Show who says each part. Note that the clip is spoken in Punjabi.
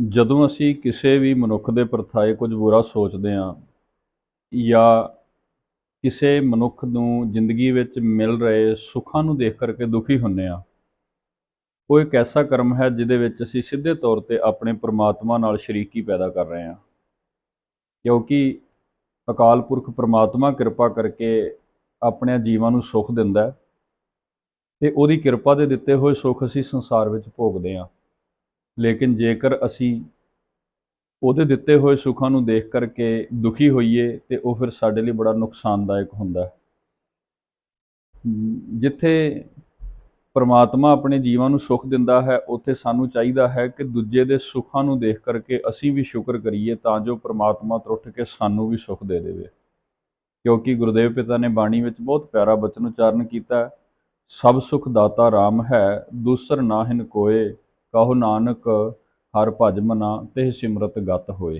Speaker 1: ਜਦੋਂ ਅਸੀਂ ਕਿਸੇ ਵੀ ਮਨੁੱਖ ਦੇ ਪ੍ਰਥਾਏ ਕੁਝ ਬੁਰਾ ਸੋਚਦੇ ਹਾਂ ਜਾਂ ਕਿਸੇ ਮਨੁੱਖ ਨੂੰ ਜ਼ਿੰਦਗੀ ਵਿੱਚ ਮਿਲ ਰਹੇ ਸੁੱਖਾਂ ਨੂੰ ਦੇਖ ਕਰਕੇ ਦੁਖੀ ਹੁੰਦੇ ਹਾਂ, ਉਹ ਇੱਕ ਐਸਾ ਕਰਮ ਹੈ ਜਿਹਦੇ ਵਿੱਚ ਅਸੀਂ ਸਿੱਧੇ ਤੌਰ 'ਤੇ ਆਪਣੇ ਪਰਮਾਤਮਾ ਨਾਲ ਸ਼ਰੀਕੀ ਪੈਦਾ ਕਰ ਰਹੇ ਹਾਂ। ਕਿਉਂਕਿ ਅਕਾਲ ਪੁਰਖ ਪਰਮਾਤਮਾ ਕਿਰਪਾ ਕਰਕੇ ਆਪਣੇ ਜੀਵਾਂ ਨੂੰ ਸੁੱਖ ਦਿੰਦਾ ਹੈ ਤੇ ਉਹਦੀ ਕਿਰਪਾ ਦੇ ਦਿੱਤੇ ਹੋਏ ਸੁੱਖ ਅਸੀਂ ਸੰਸਾਰ ਵਿੱਚ ਭੋਗਦੇ ਹਾਂ। ਲੇਕਿਨ ਜੇਕਰ ਅਸੀਂ ਉਹਦੇ ਦਿੱਤੇ ਹੋਏ ਸੁੱਖਾਂ ਨੂੰ ਦੇਖ ਕਰਕੇ ਦੁਖੀ ਹੋਈਏ ਤੇ ਉਹ ਫਿਰ ਸਾਡੇ ਲਈ ਬੜਾ ਨੁਕਸਾਨਦਾਇਕ ਹੁੰਦਾ ਹੈ। ਜਿੱਥੇ ਪਰਮਾਤਮਾ ਆਪਣੇ ਜੀਵਾਂ ਨੂੰ ਸੁੱਖ ਦਿੰਦਾ ਹੈ, ਉੱਥੇ ਸਾਨੂੰ ਚਾਹੀਦਾ ਹੈ ਕਿ ਦੂਜੇ ਦੇ ਸੁੱਖਾਂ ਨੂੰ ਦੇਖ ਕਰਕੇ ਅਸੀਂ ਵੀ ਸ਼ੁਕਰ ਕਰੀਏ ਤਾਂ ਜੋ ਪਰਮਾਤਮਾ ਤੋਂ ਕੇ ਸਾਨੂੰ ਵੀ ਸੁੱਖ ਦੇ ਦੇਵੇ। ਕਿਉਂਕਿ ਗੁਰਦੇਵ ਪਿਤਾ ਨੇ ਬਾਣੀ ਵਿੱਚ ਬਹੁਤ ਪਿਆਰਾ ਬਚਨ ਉਚਾਰਨ ਕੀਤਾ ਸਭ ਸੁਖ ਦਾਤਾ RAM ਹੈ, ਦੂਸਰ ਨਾਹਿਨ ਕੋਏ ਕਹੋ ਨਾਨਕ ਹਰ ਭਜ ਮਨਾ ਤੇ ਸਿਮਰਤ ਗਤ ਹੋਏ।